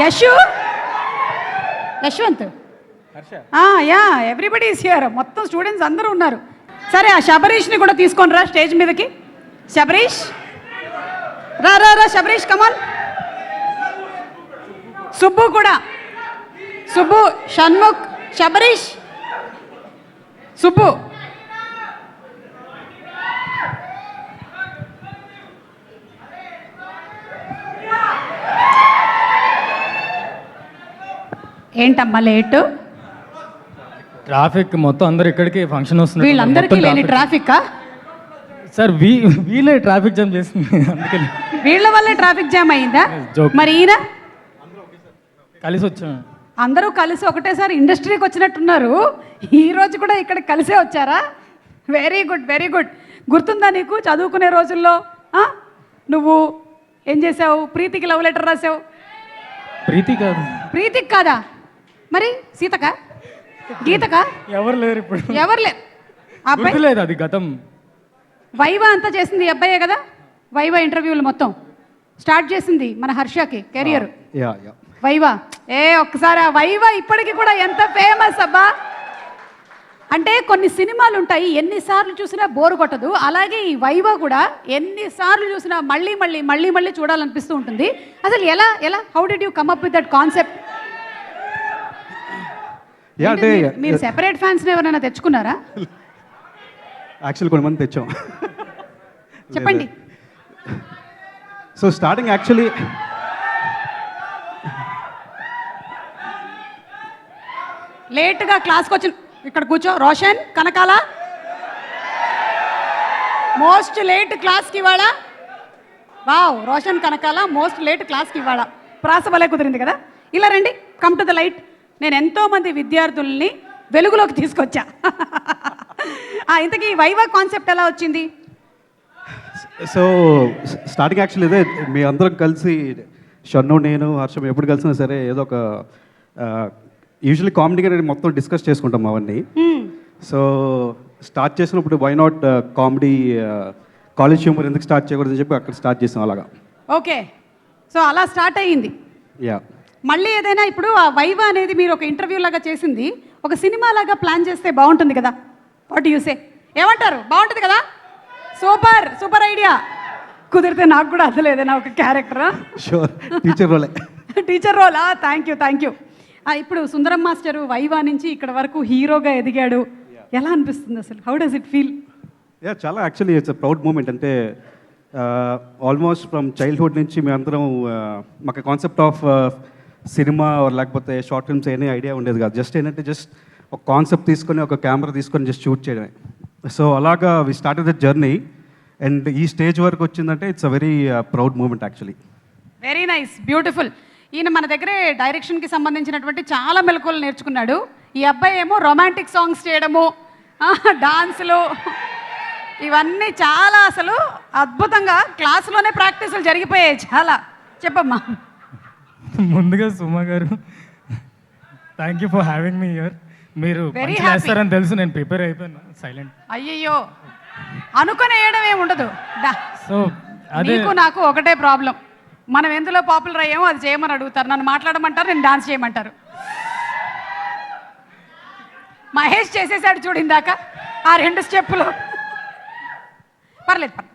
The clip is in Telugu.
Yashu? Yashwanth? Yeah everybody is here మొత్తం స్టూడెంట్స్ అందరూ ఉన్నారు. సరే ఆ శబరీష్ని కూడా తీసుకొని రా స్టేజ్ మీదకి. శబరీష్? రా రా రా శబరీష్ కమాన్ సుబ్బు కూడా. సుబ్బు షణ్ముఖ్ శబరీష్. సుబ్బు. ఏంటమ్మా లేటు? ట్రాఫిక్ మొత్తం అందరు ఇక్కడికి ఫంక్షన్ వస్తున్నారు వీళ్ళందరికీ లేని ట్రాఫిక్ సార్ వీ వీలే ట్రాఫిక్ జామ్ చేసింది. అందుకని వీళ్ళ వల్లే ట్రాఫిక్ జామ్ అయిందా. మరి ఈయన? కలిసి వచ్చాం అందరూ కలిసి ఒకటేసారి ఇండస్ట్రీకి వచ్చినట్టున్నారు. ఈ రోజు కూడా ఇక్కడ కలిసే వచ్చారా? వెరీ గుడ్ వెరీ గుడ్ గుర్తుందా నీకు? చదువుకునే రోజుల్లో? నువ్వు ఏం చేసావు ప్రీతికి లవ్ లెటర్ రాసావు? ప్రీతి కాదు. ప్రీతికి కాదా? మరి సీతకా? గీతకా? ఎవరు లేరు ఇప్పుడు. ఎవరు లే ఆ అబ్బాయి? గుర్తులేదు అది గతం. వైవా అంతా చేసింది ఈ అబ్బాయే కదా? వైవా ఇంటర్వ్యూలు మొత్తం. స్టార్ట్ చేసింది మన హర్షకి కెరియర్. Yeah yeah. వైవా. ఏ ఒక్కసారి ఆ వైవా ఇప్పటికి కూడా ఎంత ఫేమస్ అబ్బా? అంటే కొన్ని సినిమాలు ఉంటాయి ఎన్నిసార్లు చూసినా బోరు కొట్టదు. అలాగే ఈ వైవా కూడా ఎన్నిసార్లు చూసినా మళ్ళీ మళ్ళీ మళ్ళీ మళ్ళీ చూడాలనిపిస్తూ ఉంటుంది. అసలు ఎలా ఎలా? How did you come up with that concept yeah అంటే మీరు సెపరేట్ ఫ్యాన్స్ ఎవరైనా తెచ్చుకున్నారా? యాక్చువల్ కొంతమంది తెచ్చాం. చెప్పండి. సో స్టార్టింగ్ యాక్చువల్లీ లేట్గా క్లాస్కి వచ్చిన ఇక్కడ కూర్చో. రోషన్ కనకాల. మోస్ట్ లేట్ క్లాస్కి ఇవాళ. Wow Roshan Kanakala most late క్లాస్కి ఇవాళ. ప్రాస భలే కుదిరింది కదా. ఇలా రండి. కమ్ టు ద లైట్ నేను ఎంతో మంది విద్యార్థుల్ని వెలుగులోకి తీసుకొచ్చా. ఆ, ఇంతకీ వైవా కాన్సెప్ట్ ఎలా వచ్చింది? సో స్టార్టింగ్ యాక్చువల్ ఇదే మీ అందరం కలిసి షన్ను నేను హర్షం ఎప్పుడు కలిసినా సరే ఏదో ఒక యూజువల్లీ కామెడీగా నేను మొత్తం డిస్కస్ చేసుకుంటాం అవన్నీ. సో స్టార్ట్ చేసినప్పుడు why not comedy college humour ఎందుకు స్టార్ట్ చేయకూడదని చెప్పి అక్కడ స్టార్ట్ చేసాం అలాగా. ఓకే. సో అలా స్టార్ట్ అయ్యింది. యా మళ్ళీ ఏదైనా ఇప్పుడు ఆ వైవా అనేది మీరు ఒక ఇంటర్వ్యూ లాగా చేసింది ఒక సినిమా లాగా ప్లాన్ చేస్తే బాగుంటుంది కదా? వాట్ యూసే ఏమంటారు? బాగుంటుంది కదా? సూపర్ సూపర్ ఐడియా కుదిరితే నాకు కూడా అసలు ఏదైనా ఒక క్యారెక్టర్ టీచర్ రోలే టీచర్ రోలా థ్యాంక్ యూ థ్యాంక్ యూ ఇప్పుడు సుందరం మాస్టరు వైవా నుంచి ఇక్కడ వరకు హీరోగా ఎదిగాడు. ఎలా అనిపిస్తుంది అసలు? How does it feel yeah చాలా actually it's a proud moment అంటే ఆల్మోస్ట్ ఫ్రమ్ చైల్డ్హుడ్ నుంచి మేమందరం uh, మాకు కాన్సెప్ట్ ఆఫ్ సినిమా లేకపోతే షార్ట్ ఫిల్మ్స్ ఏమీ ఐడియా ఉండేది కాదు. జస్ట్ ఏంటంటే జస్ట్ ఒక కాన్సెప్ట్ తీసుకొని ఒక కెమెరా తీసుకొని జస్ట్ షూట్ చేయడమే. సో అలాగా we start the journey and ఈ స్టేజ్ వరకు వచ్చిందంటే it's a very proud moment actually very nice beautiful ఈయన మన దగ్గరే డైరెక్షన్కి సంబంధించినటువంటి చాలా మెలకువలు నేర్చుకున్నాడు. ఈ అబ్బాయి ఏమో రొమాంటిక్ సాంగ్స్ చేయడము డాన్సులు ఇవన్నీ చాలా అసలు అద్భుతంగా క్లాసులోనే ప్రాక్టీసులు జరిగిపోయాయి చాలా. చెప్పమ్మా. ముందుగా Suma garu thank you for having me here మీరు. వేస్తారని తెలుసు నేను ప్రిపేర్ అయిపోయాను. సైలెంట్ అయ్యయ్యో అనుకుని వేయడం ఏమి ఉండదు. సో అదే నీకు నాకు ఒకటే ప్రాబ్లం మనం ఎందులో పాపులర్ అయ్యామో అది చేయమని అడుగుతారు. నన్ను మాట్లాడమంటారు నేను డాన్స్ చేయమంటారు. మహేష్ చేసేసాడు చూడు ఇందాక ఆ రెండు స్టెప్పులు పర్లేదు పర్లేదు.